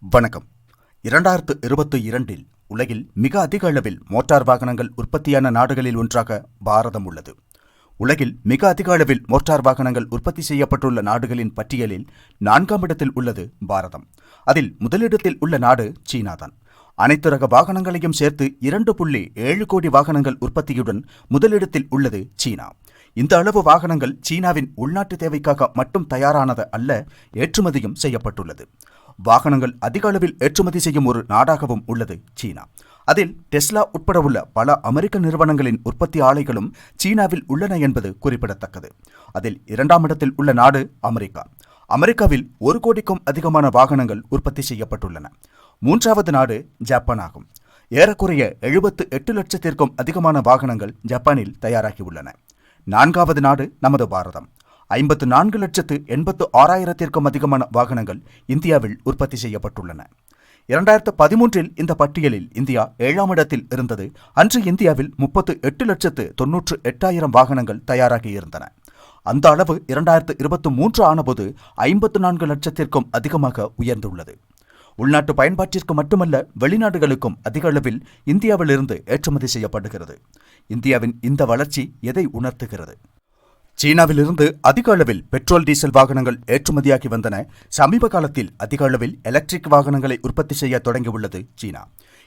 வணக்கம். இரண்டாயிரத்து இருபத்தி இரண்டில் உலகில் மிக அதிக அளவில் மோட்டார் வாகனங்கள் உற்பத்தியான நாடுகளில் ஒன்றாக பாரதம் உள்ளது. உலகில் மிக அதிக அளவில் மோட்டார் வாகனங்கள் உற்பத்தி செய்யப்பட்டுள்ள நாடுகளின் பட்டியலில் நான்காம் இடத்தில் உள்ளது பாரதம். அதில் முதலிடத்தில் உள்ள நாடு சீனாதான். அனைத்து ரக வாகனங்களையும் சேர்த்து இரண்டு புள்ளி ஏழு கோடி வாகனங்கள் உற்பத்தியுடன் முதலிடத்தில் உள்ளது சீனா. இந்த அளவு வாகனங்கள் சீனாவின் உள்நாட்டு தேவைக்காக மட்டும் தயாரானது அல்ல ஏற்றுமதியும் செய்யப்பட்டுள்ளது. வாகனங்கள் அதிக அளவில் ஏற்றுமதி செய்யும் ஒரு நாடாகவும் உள்ளது சீனா. அதில் டெஸ்லா உட்பட உள்ள பல அமெரிக்க நிறுவனங்களின் உற்பத்தி ஆலைகளும் சீனாவில் உள்ளன என்பது குறிப்பிடத்தக்கது. அதில் இரண்டாம் இடத்தில் உள்ள நாடு அமெரிக்கா. அமெரிக்காவில் ஒரு கோடிக்கும் அதிகமான வாகனங்கள் உற்பத்தி செய்யப்பட்டுள்ளன. மூன்றாவது நாடு ஜப்பான் ஆகும். ஏறக்குறைய எழுபத்து எட்டு லட்சத்திற்கும் அதிகமான வாகனங்கள் ஜப்பானில் தயாராகியுள்ளன நான்காவது நாடு நமது பாரதம். ஐம்பத்து நான்கு லட்சத்து எண்பத்து ஆறாயிரத்திற்கும் அதிகமான வாகனங்கள் இந்தியாவில் உற்பத்தி செய்யப்பட்டுள்ளன. இரண்டாயிரத்து பதிமூன்றில் இந்த பட்டியலில் இந்தியா ஏழாம் இடத்தில் இருந்தது. அன்று இந்தியாவில் முப்பத்து எட்டு லட்சத்து தொன்னூற்று எட்டாயிரம் வாகனங்கள் தயாராகி இருந்தன. அந்த அளவு இரண்டாயிரத்து இருபத்தி மூன்று ஆனபோது ஐம்பத்து நான்கு லட்சத்திற்கும் அதிகமாக உயர்ந்துள்ளது. உள்நாட்டு பயன்பாட்டிற்கு மட்டுமல்ல வெளிநாடுகளுக்கும் அதிக அளவில் இந்தியாவிலிருந்து ஏற்றுமதி செய்யப்படுகிறது. இந்தியாவின் இந்த வளர்ச்சி எதை உணர்த்துகிறது? சீனாவிலிருந்து அதிக அளவில் பெட்ரோல் டீசல் வாகனங்கள் ஏற்றுமதியாகி வந்தன. சமீப காலத்தில் அதிக அளவில் எலக்ட்ரிக் வாகனங்களை உற்பத்தி செய்ய தொடங்கியுள்ளது சீனா.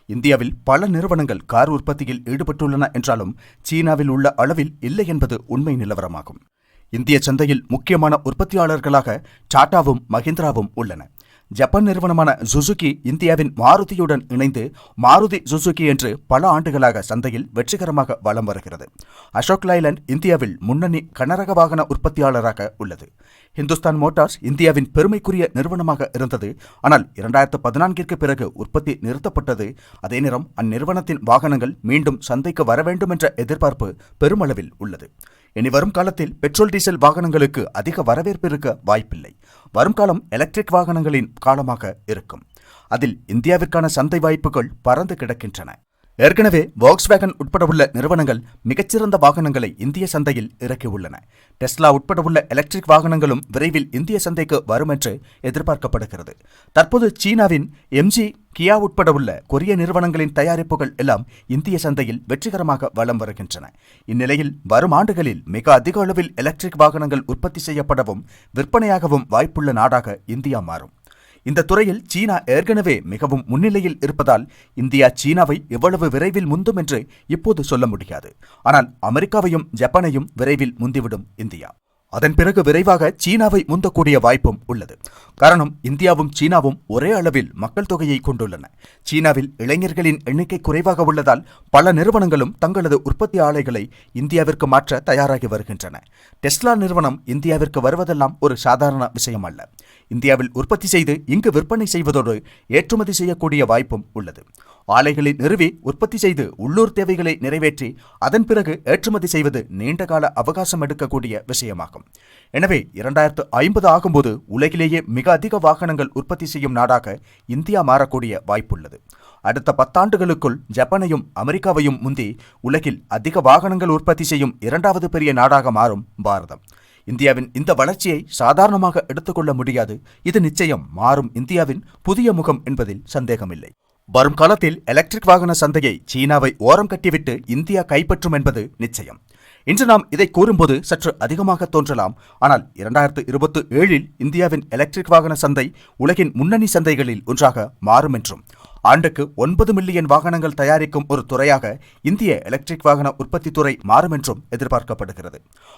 இந்தியாவில் பல நிறுவனங்கள் கார் உற்பத்தியில் ஈடுபட்டுள்ளன என்றாலும் சீனாவில் உள்ள அளவில் இல்லை என்பது உண்மை நிலவரமாகும். இந்திய சந்தையில் முக்கியமான உற்பத்தியாளர்களாக டாடாவும் மஹிந்திராவும் உள்ளன. ஜப்பான் நிறுவனமான சுசுகி இந்தியாவின் மாருதியுடன் இணைந்து மாருதி சுசுகி என்று பல ஆண்டுகளாக சந்தையில் வெற்றிகரமாக வலம் வருகிறது. அசோக் லைலண்ட் இந்தியாவில் முன்னணி கனரக வாகன உற்பத்தியாளராக உள்ளது. ஹிந்துஸ்தான் மோட்டார்ஸ் இந்தியாவின் பெருமைக்குரிய நிறுவனமாக இருந்தது. ஆனால் இரண்டாயிரத்து பதினான்கிற்கு பிறகு உற்பத்தி நிறுத்தப்பட்டது. அதே நேரம் அந்நிறுவனத்தின் வாகனங்கள் மீண்டும் சந்தைக்கு வர வேண்டும் என்ற எதிர்பார்ப்பு பெருமளவில் உள்ளது. இனி வரும் காலத்தில் பெட்ரோல் டீசல் வாகனங்களுக்கு அதிக வரவேற்பு இருக்க வாய்ப்பில்லை. வரும் காலம் எலக்ட்ரிக் வாகனங்களின் காலமாக இருக்கும். அதில் இந்தியாவிற்கான சந்தை வாய்ப்புகள் பறந்து கிடக்கின்றன. ஏற்கனவே வாக்ஸ்வேகன் உட்பட உள்ள நிறுவனங்கள் மிகச்சிறந்த வாகனங்களை இந்திய சந்தையில் இறக்கியுள்ளன. டெஸ்லா உட்பட உள்ள எலக்ட்ரிக் வாகனங்களும் விரைவில் இந்திய சந்தைக்கு வரும் என்று எதிர்பார்க்கப்படுகிறது. தற்போது சீனாவின் எம்ஜி கியா உட்பட உள்ள கொரிய நிறுவனங்களின் தயாரிப்புகள் எல்லாம் இந்திய சந்தையில் வெற்றிகரமாக வலம் வருகின்றன. இந்நிலையில் வரும் ஆண்டுகளில் மிக அதிக அளவில் எலக்ட்ரிக் வாகனங்கள் உற்பத்தி செய்யப்படவும் விற்பனையாகவும் வாய்ப்புள்ள நாடாக இந்தியா மாறும். இந்த துறையில் சீனா ஏற்கனவே மிகவும் முன்னிலையில் இருப்பதால் இந்தியா சீனாவை எவ்வளவு விரைவில் முந்தும் என்று இப்போது சொல்ல முடியாது. ஆனால் அமெரிக்காவையும் ஜப்பானையும் விரைவில் முந்திவிடும் இந்தியா. அதன் பிறகு விரைவாக சீனாவை முந்தக்கூடிய வாய்ப்பும் உள்ளது. காரணம் இந்தியாவும் சீனாவும் ஒரே அளவில் மக்கள் தொகையை கொண்டுள்ளன. சீனாவில் இளைஞர்களின் எண்ணிக்கை குறைவாக உள்ளதால் பல நிறுவனங்களும் தங்களது உற்பத்தி ஆலைகளை இந்தியாவிற்கு மாற்ற தயாராகி வருகின்றன. டெஸ்லா நிறுவனம் இந்தியாவிற்கு வருவதெல்லாம் ஒரு சாதாரண விஷயம் அல்ல இந்தியாவில் உற்பத்தி செய்து இங்கு விற்பனை செய்வதோடு ஏற்றுமதி செய்யக்கூடிய வாய்ப்பும் உள்ளது. ஆலைகளை நிறுவி உற்பத்தி செய்து உள்ளூர் தேவைகளை நிறைவேற்றி அதன் பிறகு ஏற்றுமதி செய்வது நீண்டகால அவகாசம் எடுக்கக்கூடிய விஷயமாகும். எனவே இரண்டாயிரத்து ஐம்பது ஆகும்போது உலகிலேயே மிக அதிக வாகனங்கள் உற்பத்தி செய்யும் நாடாக இந்தியா மாறக்கூடிய வாய்ப்புள்ளது. அடுத்த பத்தாண்டுகளுக்குள் ஜப்பானையும் அமெரிக்காவையும் முந்தி உலகில் அதிக வாகனங்கள் உற்பத்தி செய்யும் இரண்டாவது பெரிய நாடாக மாறும் பாரதம். இந்தியாவின் இந்த வளர்ச்சியை சாதாரணமாக எடுத்துக்கொள்ள முடியாது. இது நிச்சயம் மாறும் இந்தியாவின் புதிய முகம் என்பதில் சந்தேகமில்லை. வரும் காலத்தில் எலக்ட்ரிக் வாகன சந்தையை சீனாவை ஓரம் கட்டிவிட்டு இந்தியா கைப்பற்றும் என்பது நிச்சயம். இன்று நாம் இதை கூறும்போது சற்று அதிகமாக தோன்றலாம். ஆனால் இரண்டாயிரத்து இருபத்தி ஏழில் இந்தியாவின் எலக்ட்ரிக் வாகன சந்தை உலகின் முன்னணி சந்தைகளில் ஒன்றாக மாறும் என்றும் ஆண்டுக்கு ஒன்பது மில்லியன் வாகனங்கள் தயாரிக்கும் ஒரு துறையாக இந்திய எலக்ட்ரிக் வாகன உற்பத்தி துறை மாறும் என்றும் எதிர்பார்க்கப்படுகிறது.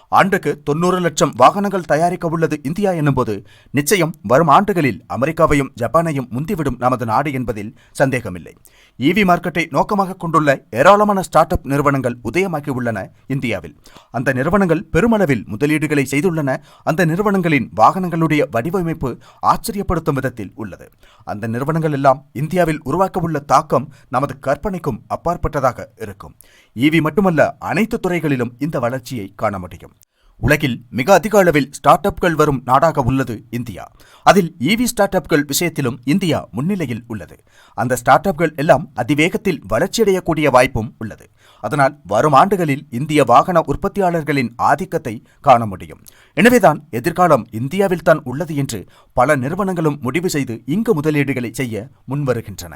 ஆண்டுக்கு தொன்னூறு லட்சம் வாகனங்கள் தயாரிக்க உள்ளது இந்தியா என்னும்போது நிச்சயம் வரும் ஆண்டுகளில் அமெரிக்காவையும் ஜப்பானையும் முந்திவிடும் நமது நாடு என்பதில் சந்தேகமில்லை. இவி மார்க்கெட்டை நோக்கமாக கொண்டுள்ள ஏராளமான ஸ்டார்ட் அப் நிறுவனங்கள் உதயமாக்கி உள்ளன இந்தியாவில். அந்த நிறுவனங்கள் பெருமளவில் முதலீடுகளை செய்துள்ளன. அந்த நிறுவனங்களின் வாகனங்களுடைய வடிவமைப்பு ஆச்சரியப்படுத்தும் விதத்தில் உள்ளது. அந்த நிறுவனங்கள் எல்லாம் இந்தியாவில் உருவாக்க உள்ள தாக்கம் நமது கற்பனைக்கும் அப்பாற்பட்டதாக இருக்கும். ஈவி மட்டுமல்ல அனைத்து துறைகளிலும் இந்த வளர்ச்சியை காண முடியும். உலகில் மிக அதிக அளவில் ஸ்டார்ட் அப்கள் வரும் நாடாக உள்ளது இந்தியா. அதில் இவி ஸ்டார்ட் அப்கள் விஷயத்திலும் இந்தியா முன்னிலையில் உள்ளது. அந்த ஸ்டார்ட் அப்கள் எல்லாம் அதிவேகத்தில் வளர்ச்சியடையக்கூடிய வாய்ப்பும் உள்ளது. அதனால் வரும் ஆண்டுகளில் இந்திய வாகன உற்பத்தியாளர்களின் ஆதிக்கத்தை காண முடியும். எனவேதான் எதிர்காலம் இந்தியாவில் தான் உள்ளது என்று பல நிறுவனங்களும் முடிவு செய்து இங்கு முதலீடுகளை செய்ய முன்வருகின்றன.